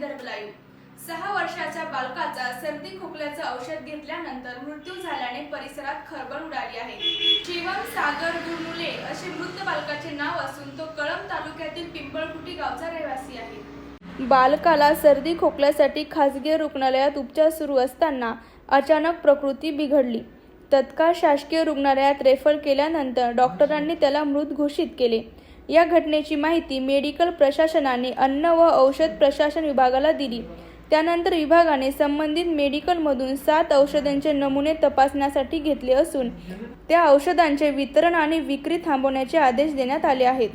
सहा वर्षाच्या बालकाचा सर्दी खोकल्याचं औषध घेतल्यानंतर मृत्यू झाल्याने परिसरात खळबळ उडाली आहे. जीवन सागर गुरनुले असे मृत बालकाचे नाव असून तो कळंब तालुक्यातील पिंपळकुटी गावचा रहिवासी आहे. बालकाला सर्दी खोकल्यासाठी खासगी रुग्णालयात उपचार सुरू असताना अचानक प्रकृती बिघडली. तत्काळ शासकीय रुग्णालयात रेफर केल्यानंतर डॉक्टरांनी त्याला मृत घोषित केले. या घटनेची माहिती मेडिकल प्रशासनाने अन्न व औषध प्रशासन विभागाला दिली. त्यानंतर विभागाने संबंधित मेडिकलमधून सात औषधांचे नमुने तपासण्यासाठी घेतले असून त्या औषधांचे वितरण आणि विक्री थांबवण्याचे आदेश देण्यात आले आहेत.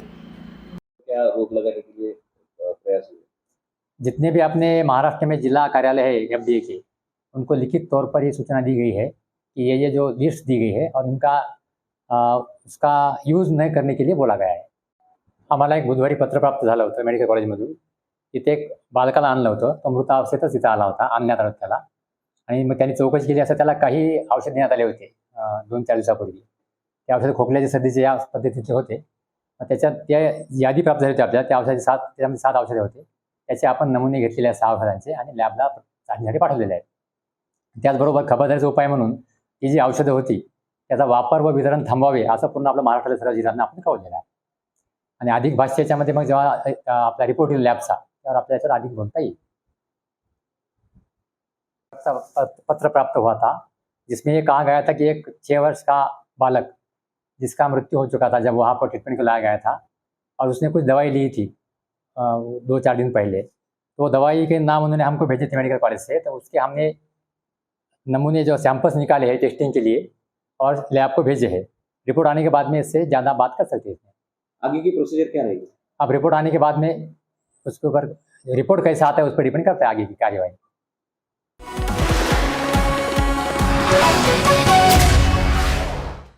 जितने भी अपने महाराष्ट्र में जिला कार्यालय है एफ के उनको लिखित तौर पर ये सूचना दी गई है कि ये ये जो लिस्ट दी गई है और इनका उसका यूज न करने के लिए बोला गया है। आम्हाला एक बुधवारी पत्र प्राप्त झालं होतं मेडिकल कॉलेजमधून. तिथे एक बालकाला आणलं होतं. तो मृतावस्थेतच तिथं आला होता आणण्यात आलं त्याला. आणि मग त्यांनी चौकशी केली असता त्याला काही औषध देण्यात आले होते दोन चार दिवसापूर्वी. ते औषध खोकल्याचे सध्याचे या पद्धतीचे होते. त्याच्यात त्या यादी प्राप्त झाली होती आपल्याला. त्या औषधाचे सात त्याच्यामध्ये सात औषधे होते. त्याचे आपण नमुने घेतलेले आहेत सहा औषधांचे आणि लॅबला चाचणीसाठी पाठवलेले आहेत. त्याचबरोबर खबरदारीचा उपाय म्हणून ही जी औषधं होती त्याचा वापर व वितरण थांबवावे असं पूर्ण आपलं महाराष्ट्रातल्या सर्व जिल्ह्यांना आपण कळवलेलं आहे. आणि अधिक भाष्य याच्यामध्ये मग जेव्हा आपला रिपोर्ट येईल लॅबचा त्यावर आपल्या अधिक बोलता येईल. पत्र पत्र प्राप्त हुआ था जिसमें ये कहा गया था कि एक छः वर्ष का बालक, जिसका मृत्यु हो चुका था जब वहाँ पर ट्रीटमेंट को लाया गया था, और उसने कुछ दवाई ली थी दो चार दिन पहले तो दवाई के नाम उन्होंने हमको भेजे थे मेडिकल कॉलेज से तो उसके हमने नमूने जो सैंपल्स निकाले हैं टेस्टिंग के लिए, और लैब को भेजे है। रिपोर्ट आने के बाद में इससे ज़्यादा बात कर सकते हैं। आगे की प्रोसीजर क्या रहेगी? अब रिपोर्ट आने के बाद में उसके ऊपर रिपोर्ट कैसा आता है उस पर डिपेंड करता है आगे की कार्यवाही